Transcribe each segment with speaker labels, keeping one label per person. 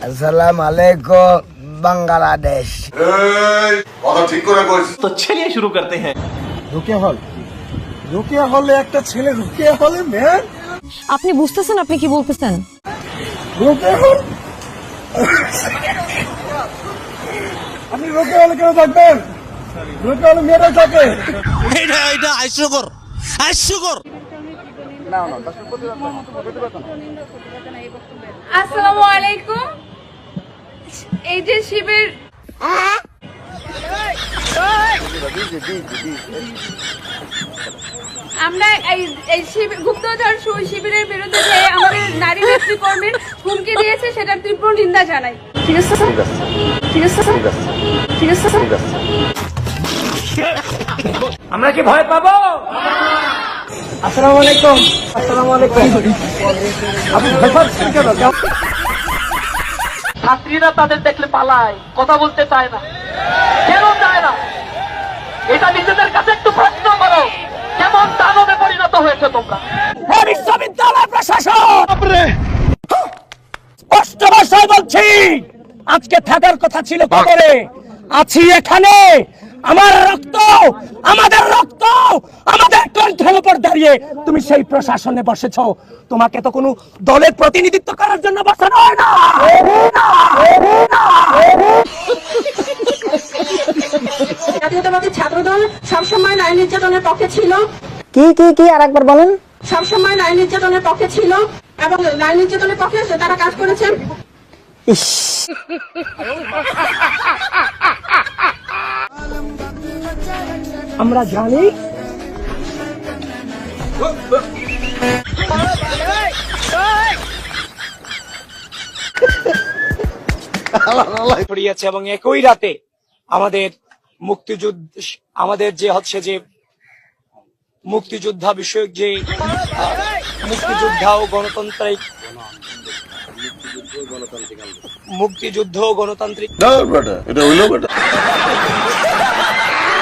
Speaker 1: আসসালাম আলাইকুম বাংলাদেশ
Speaker 2: তো ছেলে শুরু করতে হ্যাঁ।
Speaker 3: রোকিয়া হল। রোকিয়া হলে একটা ছেলে রুকিয়া হলে ম্যান
Speaker 4: আপনি বুঝতেছেন আপনি কি বলতেছেন?
Speaker 3: রোকিয়া আপনি রোকিয়া হলে কেন থাকবেন? রোকিয়া হলে মেয়েরা থাকে।
Speaker 5: এটা এটা আইসকর আইসকর আসসালামু আলাইকুম। এই যে শিবের আমরা এই এই গুপ্তধর শিবিরের বিরুদ্ধে যে আমাদের নারী নেতৃকর্মীর হুমকি দিয়েছে সেটার তীব্র নিন্দা জানাই। ঠিক আছে স্যার? ঠিক আছে ঠিক আছে
Speaker 2: আমরা কি ভয় পাবো?
Speaker 3: আসসালামু আলাইকুম। আসসালামু আলাইকুম। আপনি ভয় পাচ্ছেন কেন?
Speaker 6: ছাত্রীরা তাদের দেখলে পালায় কথা বলতে চায় না। কেন চায় না? এটা নিজেদের কাছে একটু প্রশ্ন করো কেমন দানবে পরিণত হয়েছে তোমরা?
Speaker 2: বিশ্ববিদ্যালয় প্রশাসন! স্পষ্ট ভাষায় বলছি আজকে থাকার কথা ছিল খবরে আছি এখানে। আমার রক্ত আমাদের রক্ত আমাদের কণ্ঠের উপর দাঁড়িয়ে তুমি সেই প্রশাসনে বসেছো। তোমাকে তো কোনো দলের প্রতিনিধিত্ব করার জন্য বসানো হয় না।
Speaker 7: জাতীয়তাবাদী ছাত্রদল সবসময় নারী নির্যাতনের পক্ষে ছিল।
Speaker 4: কি কি কি আর একবার বলেন।
Speaker 7: সবসময় নারী নির্যাতনের পক্ষে ছিল এবং নারী নির্যাতনের পক্ষে তারা কাজ করেছেন
Speaker 2: আমরা জানি। ছড়িয়েছে এবং একই রাতে আমাদের মুক্তিযুদ্ধ আমাদের যে হচ্ছে যে মুক্তিযোদ্ধা বিষয়ক যে মুক্তিযোদ্ধা ও গণতান্ত্রিক মুক্তিযুদ্ধ ও গণতান্ত্রিক
Speaker 8: এটা হইল বেটা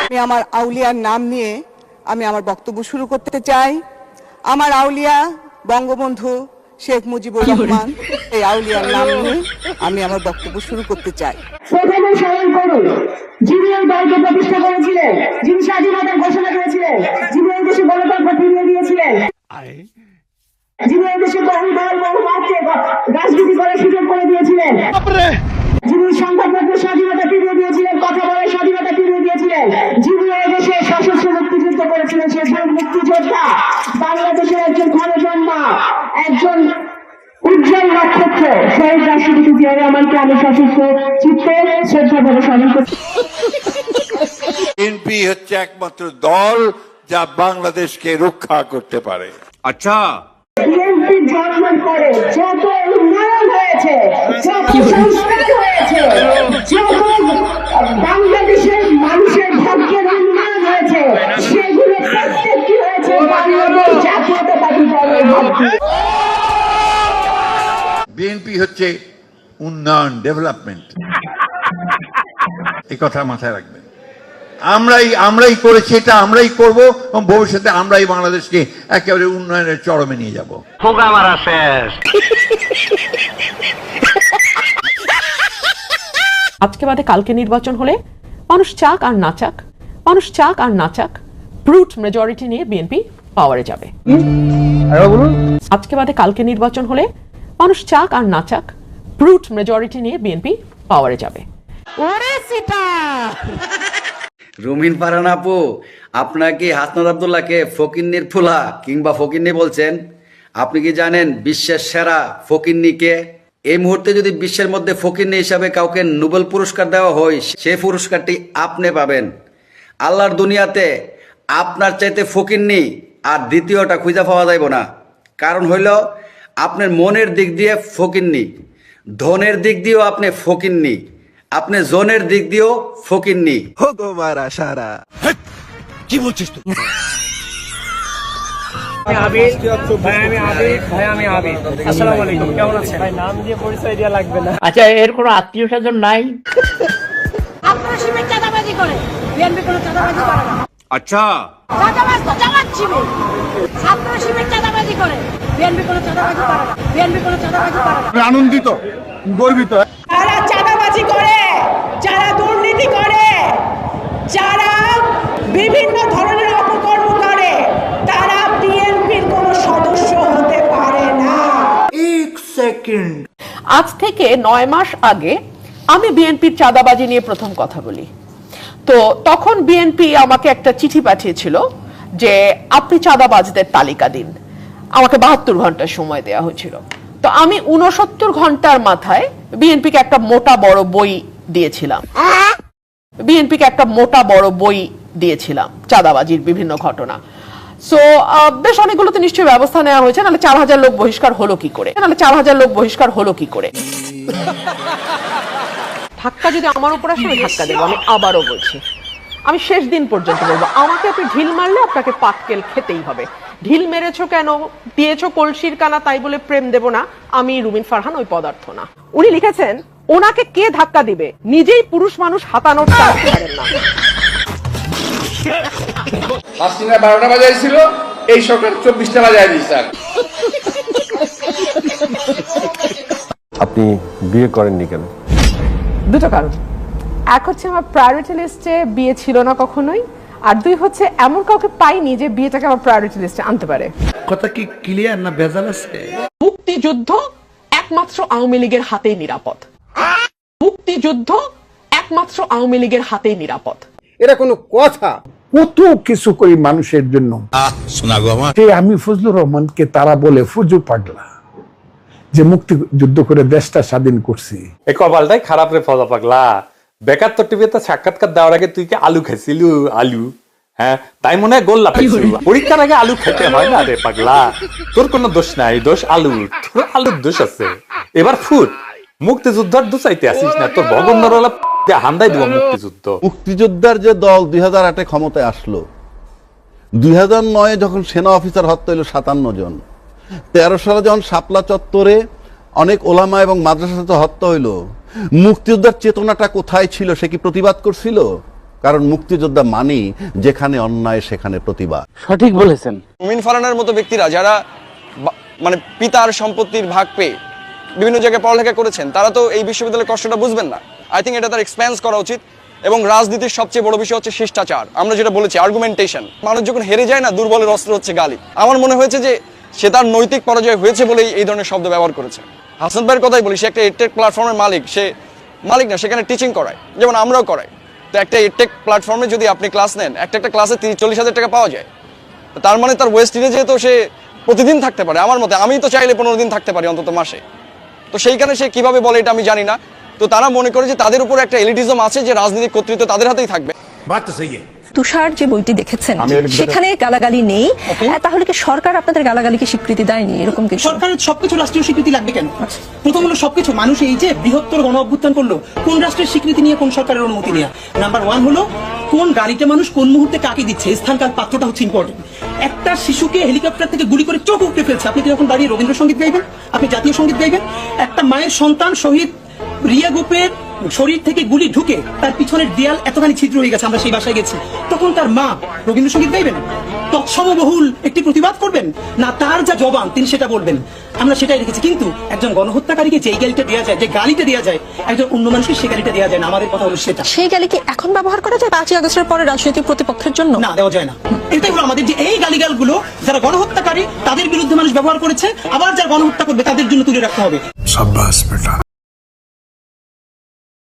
Speaker 9: আমি আমার আউলিয়ার নাম নিয়ে আমি আমার বক্তব্য শুরু করতে চাই। আমার আউলিয়া বঙ্গবন্ধু শেখ মুজিবুর রহমান এই আউলিয়ার নাম নিয়ে আমি আমার বক্তব্য শুরু করতে চাই।
Speaker 7: প্রথমে স্মরণ করুন যিনি এই দলকে প্রতিষ্ঠা করেছিলেন যিনি স্বাধীনতার ঘোষণা করেছিলেন যিনি এই দেশে গণতন্ত্র ফিরিয়ে দিয়েছিলেন। যিনি এই দেশে বহু দল বহু মতকে রাজনীতি করার সুযোগ করে দিয়েছিলেন। যিনি সংবাদপত্রের স্বাধীনতা ফিরিয়ে দিয়েছিলেন কথা বলার স্বাধীনতা জিয়া আমি সশস্ত্র চিত্তে শ্রদ্ধা ভরে স্মরণ করছি
Speaker 8: বিএনপি হচ্ছে একমাত্র দল যা বাংলাদেশকে রক্ষা করতে পারে। আচ্ছা।
Speaker 7: বিএনপি জন্মের পরে যত উন্নয়ন হয়েছে যত সংস্কার হয়েছে যত বাংলাদেশের মানুষের ভাগ্যের উন্নয়ন হয়েছে সেগুলো প্রত্যেকটি হয়েছে বাংলাদেশ জাতীয়তাবাদী দলের
Speaker 8: বিএনপি হচ্ছে উন্নয়ন ডেভেলপমেন্ট এই কথা মাথায় রাখবেন। আমরাই আমরাই করেছি এটা আমরাই করব এবং ভবিষ্যতে আমরাই বাংলাদেশকে একেবারে উন্নয়নের চরমে নিয়ে যাব।
Speaker 6: আজকে বাদে কালকে নির্বাচন হলে মানুষ চাক আর না চাক মানুষ চাক আর না চাক ব্রুট মেজরিটি নিয়ে বিএনপি পাওয়ারে যাবে। আজকে বাদে কালকে নির্বাচন হলে মানুষ চাক আর না চাক ব্রুট মেজরিটি নিয়ে বিএনপি পাওয়ারে যাবে।
Speaker 10: রুমিন পারান আপু আপনাকে হাসনাদ আবদুল্লাহকে ফকিন্নির ফুলা কিংবা ফকিন্নি বলছেন। আপনি কি জানেন বিশ্বের সেরা ফকিন্নিকে? এই মুহূর্তে যদি বিশ্বের মধ্যে ফকিন্নি হিসাবে কাউকে নোবেল পুরস্কার দেওয়া হয় সেই পুরস্কারটি আপনি পাবেন। আল্লাহর দুনিয়াতে আপনার চাইতে ফকিন্নি আর দ্বিতীয়টা খুঁজে পাওয়া যাইব না। কারণ হইল আপনার মনের দিক দিয়ে ফকিন্নি। ধনের দিক দিয়েও আপনি ফকিন্নি। আপনি জোনের দিক দিয়েও ফকিন্নি।
Speaker 6: আচ্ছা এর কোনো আত্মীয় স্বজন নাই?
Speaker 7: আপনার শিবের চাঁদাবাজি করে বিএনপি কোনো চাঁদাবাজি করে না।
Speaker 8: আচ্ছা।
Speaker 3: আনন্দিত
Speaker 11: গর্বিত।
Speaker 7: যারা চাঁদাবাজি করে যারা দুর্নীতি করে যারা বিভিন্ন ধরনের অপকর্ম করে তারা বিএনপির কোনো সদস্য হতে পারে না। এক সেকেন্ড।
Speaker 6: আজ থেকে নয় মাস আগে আমি বিএনপির চাঁদাবাজি নিয়ে প্রথম কথা বলি। তো তখন বিএনপি আমাকে একটা চিঠি পাঠিয়েছিল যে আপনি চাঁদাবাজদের তালিকা দিন। আমাকে বাহাত্তর ঘণ্টা সময় দেওয়া হয়েছিল। তো আমি উনসত্তর ঘণ্টার মাথায় বিএনপিকে একটা মোটা বড় বই দিয়েছিলাম। বিএনপিকে একটা মোটা বড় বই দিয়েছিলাম, চাঁদাবাজির বিভিন্ন ঘটনা। সো বেশ অনেকগুলোতে নিশ্চয়ই ব্যবস্থা নেওয়া হয়েছে, নাহলে চার হাজার লোক বহিষ্কার হলো কি করে? নাহলে চার হাজার লোক বহিষ্কার হলো কি করে? ধাক্কা যদি আমার উপর আসে ধাক্কা দেবো, আমি আবারও বলছি। আমি শেষ দিন পর্যন্ত বলব, আমাকে আপনি ঢিল মারলে আপনাকে পাটকেল খেতেই হবে। ঢিল মেরেছ কেন? দিয়েছ কলসির কানা তাই বলে প্রেম দেব না। আমি রুমিন ফারহান ওই পদার্থ না। উনি লিখেছেন ওনাকে কে ধাক্কা দিবে? নিজেই পুরুষ মানুষ হাতানোর চান্স পারেন না।
Speaker 11: হাসিনা বারোটা বাজাইছিল এই সরকার চব্বিশটা বাজায়
Speaker 12: আপনি বিয়ে করেননি কেন?
Speaker 6: দুটো কারণ। এক হচ্ছে আমার প্রায়োরিটি লিস্টে বিয়ে ছিল না কখনোই। আর দুই হচ্ছে এমন কাউকে পাইনি যে বিয়েটাকে আমার প্রায়োরিটি লিস্টে আনতে পারে।
Speaker 11: কথা কি ক্লিয়ার না ভেজাল আছে?
Speaker 6: মুক্তিযুদ্ধ একমাত্র আওয়ামী লীগের হাতেই নিরাপদ। মুক্তিযুদ্ধ একমাত্র আওয়ামী লীগের হাতেই নিরাপদ।
Speaker 11: এটা কোনো কথা? কত কিছু করি মানুষের জন্য। আমি ফজলুর রহমানকে তারা বলে ফুজু পাগলা যে মুক্তি যুদ্ধ করে দেশটা স্বাধীন করছি।
Speaker 12: এ কপালটাই খারাপ রে ফজা পাগলা। বেকার তোর টিভিতে সাক্ষাৎকার দেওয়ার আগে তুই কি আলু খেয়েছিল? আলু হ্যাঁ? তাই মনে হয় গোল লাফাইছিল পরীক্ষার আগে আলু খেতে হয় না রে পাগলা? তোর কোনো দোষ নাই দোষ আলুর তোর আলুর দোষ আছে। এবার ফুট মুক্তিযুদ্ধর আসিস না। তোর হান্দাই দিব মুক্তিযুদ্ধ।
Speaker 13: মুক্তিযোদ্ধার যে দল দুই হাজার আটে ক্ষমতায় আসলো দুই হাজার নয়ে যখন সেনা অফিসার হত্যা হইল সাতান্ন জন তেরো সালে যখন শাপলা চত্বরে অনেক ওলামা এবং মাদ্রাসা সাথে হত্যা হইল মুক্তিযোদ্ধার চেতনাটা কোথায় ছিল সে কি প্রতিবাদ করছিল? কারণ মুক্তিযোদ্ধা মানি যেখানে অন্যায় সেখানে প্রতিবাদ।
Speaker 1: সঠিক বলেছেন।
Speaker 14: মুমিন ফারানার মতো ব্যক্তিরা যারা মানে পিতার সম্পত্তির ভাগ পেয়ে বিভিন্ন জায়গায় পড়ালেখা করেছেন তারা তো এই বিশ্ববিদ্যালয়ের কষ্টটা বুঝবেন না। আই থিঙ্ক এটা তার এক্সপেন্স করা উচিত এবং রাজনীতির সবচেয়ে বড় বিষয় হচ্ছে শিষ্টাচার। আমরা যেটা বলেছি আর্গুমেন্টেশন মানুষ যখন হেরে যায় না দুর্বলের অস্ত্র হচ্ছে গালি। আমার মনে হয়েছে যে সে তার নৈতিক পরাজয় হয়েছে বলেই এই ধরনের শব্দ ব্যবহার করেছে। হাসান ভাইয়ের কথাই বলি, সে একটা এডটেক প্ল্যাটফর্মের মালিক, সে মালিক না, সেখানে টিচিং করায়, যেমন আমরাও করাই। তো একটা এডটেক প্ল্যাটফর্মে যদি আপনি ক্লাস নেন, একটা একটা ক্লাসে তিরিশ, চল্লিশ হাজার টাকা পাওয়া যায়। তার মানে তার ওয়েস্ট ইন্ডিজে তো সে প্রতিদিন থাকতে পারে, আমার মতে আমি তো চাইলে পনেরো দিন থাকতে পারি অন্তত মাসে। তো সেইখানে সে কীভাবে বলে এটা আমি জানি না। তো তারা মনে করে যে তাদের উপর একটা এলিটিজম আছে যে রাজনৈতিক কর্তৃত্ব তাদের হাতেই থাকবে।
Speaker 15: তুষার যে বইটি দেখেছেন সেখানে গালাগালি নেই। তাহলে কি সরকার আপনাদের গালাগালিকে স্বীকৃতি দেয়নি? এরকম কিছু?
Speaker 16: সরকারের সবকিছু রাষ্ট্রীয় স্বীকৃতি লাগবে কেন? প্রথম হলো সবকিছু। মানুষ এই যে বৃহত্তর গণ অভ্যুত্থান করল কোন রাষ্ট্রের স্বীকৃতি নিয়ে কোন সরকারের অনুমতি নিয়ে? নাম্বার ওয়ান হলো কোন গাড়িটা মানুষ কোন মুহূর্তে কাকে দিচ্ছে? স্থানকাল পাত্রটা হচ্ছে ইম্পর্টেন্ট একটা শিশুকে হেলিকপ্টার থেকে গুলি করে চোখ উপড়ে ফেলছে। আপনি কি যখন দাঁড়িয়ে রবীন্দ্রসঙ্গীত গাইবেন? আপনি জাতীয় সংগীত গাইবেন? একটা মায়ের সন্তান শহীদ রিয়া গোপের শরীর থেকে গুলি ঢুকে তার পিছনের দেয়াল এতখানি ছিদ্র হয়ে গেছে আমরা সেই বাসায় গেছি। তখন তার মা রবীন্দ্রসঙ্গীত গাইবেন? তৎসমবহুল একটি প্রতিবাদ করবেন? না তার যা জবান তিনি সেটা বলবেন। আমরা সেটাই রেখেছি কিন্তু একজন গণহত্যাকারীকে যে গালিটা দেওয়া যায় যে গালিটা দেওয়া যায় একজন অন্য মানুষকে সে গালিটা দেওয়া যায় না। আমাদের কথা হলো সেটা।
Speaker 15: সেই গালি কি এখন ব্যবহার করা যায়? পাঁচই আগস্টের পরে রাজনৈতিক প্রতিপক্ষের জন্য?
Speaker 16: না দেওয়া যায় না। এটাই হলো আমাদের যে এই গালিগালগুলো যারা গণহত্যাকারী তাদের বিরুদ্ধে মানুষ ব্যবহার করেছে আবার যারা গণহত্যা করবে তাদের জন্য তুলে রাখতে হবে।
Speaker 11: সাব্বাস বেটা।